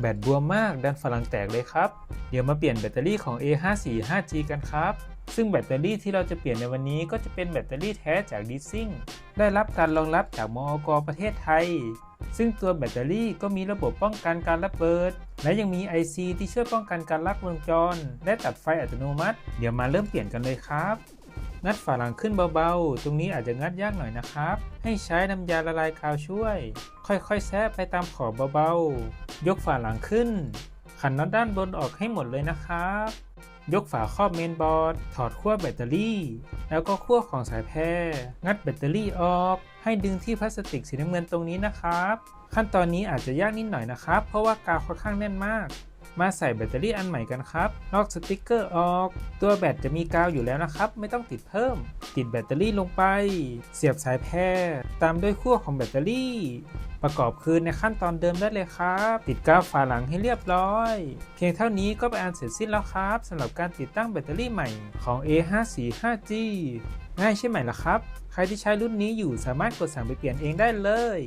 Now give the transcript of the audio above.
แบตบวมมากดันฝรั่งแตกเลยครับ เดี๋ยวมาเปลี่ยนแบตเตอรี่ของ A54 5G กันครับ ซึ่งแบตเตอรี่ที่เราจะเปลี่ยนในวันนี้ก็จะเป็นแบตเตอรี่แท้จากดิซิ่งได้รับการรองรับจากมอกประเทศไทย ซึ่งตัวแบตเตอรี่ก็มีระบบป้องกันการระเบิด และยังมี IC ที่ช่วยป้องกันการลักวงจร และตัดไฟอัตโนมัติ เดี๋ยวมาเริ่มเปลี่ยนกันเลยครับ งัดฝาหลังขึ้นเบาๆ ตรงนี้อาจจะงัดยากหน่อยนะครับ ให้ใช้น้ำยาละลายคาวช่วย ค่อยๆ แซะไปตามขอบเบาๆ ยกฝาหลังขึ้น ขันน็อตด้านบนออกให้หมดเลยนะครับ ยกฝาครอบเมนบอร์ด ถอดขั้วแบตเตอรี่ แล้วก็ขั้วของสายแพร งัดแบตเตอรี่ออก ให้ดึงที่พลาสติกสีน้ำเงินตรงนี้นะครับ ขั้นตอนนี้อาจจะยากนิดหน่อยนะครับ เพราะว่ากาวค่อนข้างแน่นมาก มาใส่แบตเตอรี่อันใหม่กันครับ ลอกสติกเกอร์ออก ตัวแบตจะมีกาวอยู่แล้วนะครับ ไม่ต้องติดเพิ่ม ติดแบตเตอรี่ลงไป เสียบสายแพร ตามด้วยขั้วของแบตเตอรี่ ประกอบคืนในขั้นตอนเดิมได้เลยครับ ติดกาวฝาหลังให้เรียบร้อย เพียงเท่านี้ก็เป็นอันเสร็จสิ้นแล้วครับสำหรับการติดตั้งแบตเตอรี่ใหม่ของ A54 5G ง่ายใช่ไหมล่ะครับ ใครที่ใช้รุ่นนี้อยู่สามารถกดสั่งไปเปลี่ยนเองได้เลย